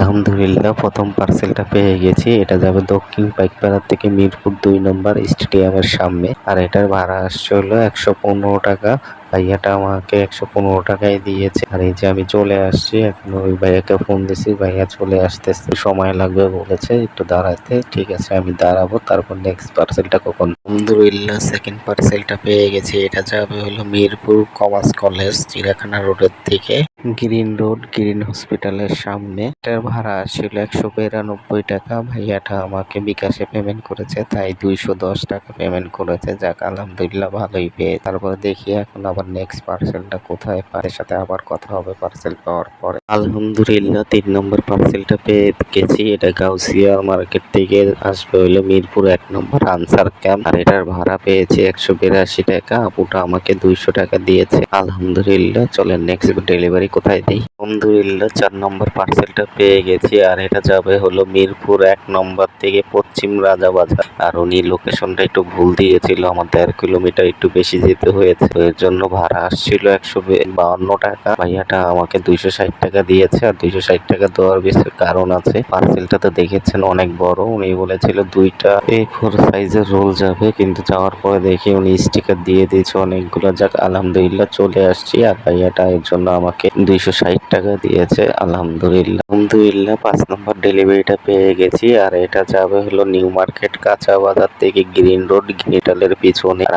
আলহামদুলিল্লাহ, প্রথম পার্সেলটা পেয়ে গেছি। এটা যাবে দক্ষিণ পাইকপাড়া থেকে মিরপুর দুই নম্বর স্টেডিয়ামের সামনে। আর এটার ভাড়া আসছে হলো একশো পনেরো টাকা। ভাইয়াটা আমাকে একশো পনেরো টাকায় দিয়েছে। আর এই যে আমি চলে আসছি, এখন ওই ভাইয়াকে ফোন দিছি। ভাইয়া চলে আসতেছে। সময় লাগবে বলেছে, একটু দাঁড়াতে। ঠিক আছে, আমি দাঁড়াবো। তারপর নেক্সট পার্সেলটা কখন? আলহামদুলিল্লাহ সেকেন্ড পার্সেলটা পেয়ে গেছি। এটা যাবে হলো মিরপুর কমার্স কলেজ চিড়াখানা রোডের থেকে গ্রিন রোড, গ্রিন হসপিটালের সামনে। এটার ভাড়া ছিল একশো বিরানব্বই টাকা। ভাইয়াটা আমাকে বিকাশে পেমেন্ট করেছে, তাই দুইশো দশ টাকা পেমেন্ট করেছে। যাক, আলহামদুলিল্লাহ ভালোই পেয়ে তারপরে দেখি এখন আবার নেক্সট পার্সেলটা কোথায় পায়। সাথে আবার কথা হবে পার্সেল পাওয়ার পরে। আলহামদুলিল্লাহ, তিন নম্বর পার্সেলটা পেয়ে গেছি। এটা গাউসিয়া মার্কেট থেকে আসবে হইল মিরপুর এক নম্বর আনসার ক্যাম্প আর এটার ভাড়া পেয়েছি একশো বিরাশি টাকা। আপুটা আমাকে দুইশো টাকা দিয়েছে। আলহামদুলিল্লাহ, চলেন নেক্সট ডেলিভারি কোথায় দিই আলহামদুলিল্লাহ, চার নম্বর পার্সেলটা পেয়ে গেছি আর এটা যাবে হলো মিরপুর এক নম্বর থেকে পশ্চিম রাজাবাজার। আর উনি লোকেশনটা একটু ভুল দিয়েছিল আমার দেড় কিলোমিটার একটু বেশি যেতে হয়েছে। এর জন্য ভাড়া আসছিল একশো বাউন্ন টাকা। ভাইয়াটা আমাকে দুইশো ষাট টাকা দিয়েছে আর দুইশো ষাট টাকা দেওয়ার বেশি কারণ আছে। পার্সেলটা তো দেখেছেন, অনেক বড়। উনি বলেছিল দুইটা এ ফোর সাইজের রোল যাবে, কিন্তু যাওয়ার পরে দেখি উনি স্টিকার দিয়ে দিয়েছে অনেকগুলো। যাক, আলহামদুলিল্লাহ চলে আসছি। আর ভাইয়াটা এর জন্য আমাকে দুইশো ষাট টাকা দিয়েছে, আলহামদুলিল্লাহ। আলহামদুলিল্লাহ, পাঁচ নম্বর ডেলিভারিটা পেয়ে গেছি, আর এটা যাবে হলো নিউ মার্কেট কাঁচা বাজার থেকে গ্রিন রোড গিনিটালের পিছনে। আর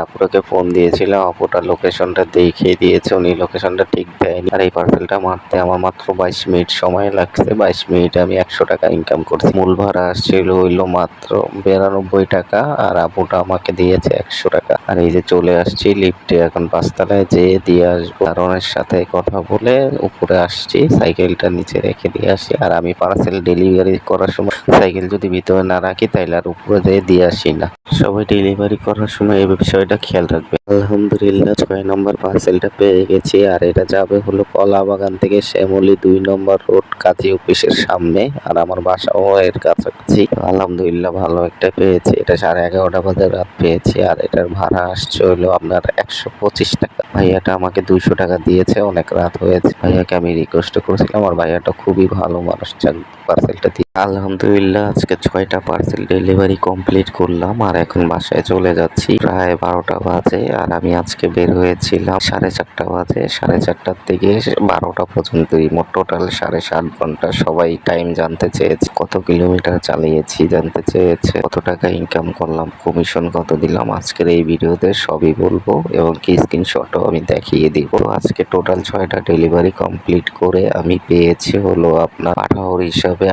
ফোন দিয়েছিলাম, আপুটা লোকেশনটা দেখিয়ে দিয়েছে, উনি লোকেশনটা ঠিক দেয়নি। আর এই পার্সেলটা মারতে আমার মাত্র বাইশ মিনিট সময় লাগছে, বাইশ মিনিটে আমি একশো টাকা ইনকাম করছি। মূল ভাড়া আসছিল হইল মাত্র বিরানব্বই টাকা, আর আপুটা আমাকে দিয়েছে একশো টাকা। আর এই যে চলে আসছি, লিফটে এখন পাঁচতলায় যেয়ে দিয়ে আসব। কারণের সাথে কথা বলে উপরে আসছি, সাইকেলটা নিচে রেখে দিয়ে আসি। আর আমি পার্সেল ডেলিভারি করার সময় সাইকেল যদি ভিতরে না রাখি তাহলে আর উপরে যেয়ে দিয়ে আসি না। সবাই ডেলিভারি করার সময় এই বিষয়টা খেয়াল রাখবে। আলহামদুলিল্লাহ, ছয় নম্বর পার্সেলটা পেয়ে গেছি। আর এটা যাবে হলো কলা বাগান থেকে শ্যামলি দুই নম্বর রোড, কাজী অফিসের সামনে। আর আমার বাসাও এর কাছাকাছি। আলহামদুলিল্লাহ, ভালো একটা পেয়েছি। এটা সাড়ে এগারোটা বাজে রাত পেয়েছি। আর এটার ভাড়া আসছে হলো আপনার একশো পঁচিশ টাকা। ভাইয়াটা আমাকে দুইশো টাকা দিয়েছে, অনেক রাত হয়েছে। ভাইয়াকে আমি রিকোয়েস্ট করেছিলাম আর ভাইয়াটা খুবই ভালো মানুষ যাক পার্সেলটা দিয়ে। আলহামদুলিল্লাহ, আজকে ছয়টা পার্সেল ডেলিভারি কমপ্লিট করলাম আর এখন বাসায় চলে যাচ্ছি। প্রায় বারোটা বাজে আর আমি আজকে বের হয়েছিলাম সাড়ে চারটা বাজে। সাড়ে চারটার থেকে বারোটা পর্যন্তই, মোট টোটাল সাড়ে সাত ঘণ্টা। সবাই টাইম জানতে চেয়েছে, কত কিলোমিটার চালিয়েছি জানতে চেয়েছে, কত টাকা ইনকাম করলাম কমিশন কত দিলাম। আজকের এই ভিডিওতে সবই বলব এবং কি স্ক্রিনশটও আমি দেখিয়ে দিব। আজকে টোটাল ছয়টা ডেলিভারি কমপ্লিট করে আমি পেয়েছি হলো আপনার পাঠাওর হিসাবে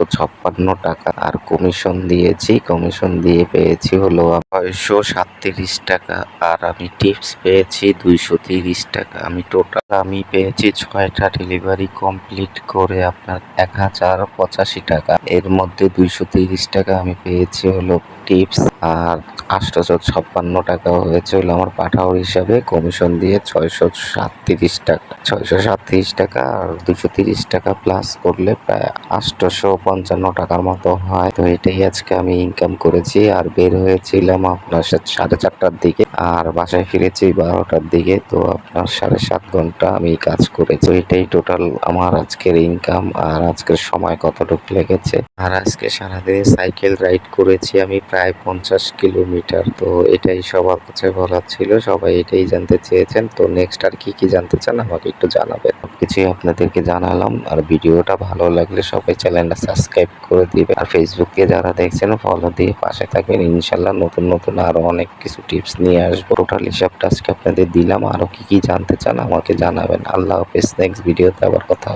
আটশোশো ছাপ্পান্ন টাকা। আর কমিশন দিয়েছি, কমিশন দিয়ে পেয়েছি হলো ছয়শো সাতত্রিশ টাকা। আর আমি টিপস পেয়েছি দুইশো তিরিশ টাকা। আমি টোটাল আমি পেয়েছি ছয়টা ডেলিভারি কমপ্লিট করে আপনার এক হাজার পঁচাশি টাকা। এর মধ্যে দুইশো তিরিশ টাকা আমি পেয়েছি হলো টিপস। আর আটশোশো ছাপ্পান্ন টাকা হয়েছে হলো আমার পাঠাওর হিসাবে। কমিশন দিয়ে ছয়শো সাতত্রিশ টাকা, ছয়শো সাতত্রিশ টাকা আর দুশো তিরিশ টাকা প্লাস করলে প্রায় আটশোশো পঞ্চান্ন টাকার মতো হয়। তো এটাই আজকে আমি ইনকাম করেছি আর বের হয়েছিলাম আপনার সাড়ে চারটার দিকে আর বাসায় ফিরেছি বারোটার দিকে। তো আপনার সাড়ে সাত ঘণ্টা আমি কাজ করেছি। এটাই টোটাল আমার আজকের ইনকাম আর আজকের সময় কতটুকু লেগেছে। আর আজকে সারাদিনে সাইকেল রাইড করেছি আমি প্রায় পঞ্চাশ কিলোমিটার তো এটাই সবার কাছে বলার ছিল। সবাই এটাই জানতে চেয়েছেন। তো নেক্সট আর কি কি জানতে চান আমাকে একটু জানাবেন। কিছুই আপনাদেরকে জানালাম। আর ভিডিওটা ভালো লাগলে সবাই চ্যানেলটা সাবস্ক্রাইব করে দিবেন। আর ফেসবুকে যারা দেখছেন ফলো দিয়ে পাশে থাকবেন। ইনশাল্লাহ নতুন নতুন আরও অনেক কিছু টিপস নিয়ে আসব। টোটাল হিসাবটা আজকে আপনাদের দিলাম। আরও কি কি জানতে চান আমাকে জানাবেন। আল্লাহ হাফেজ। নেক্সট ভিডিওতে আবার কথা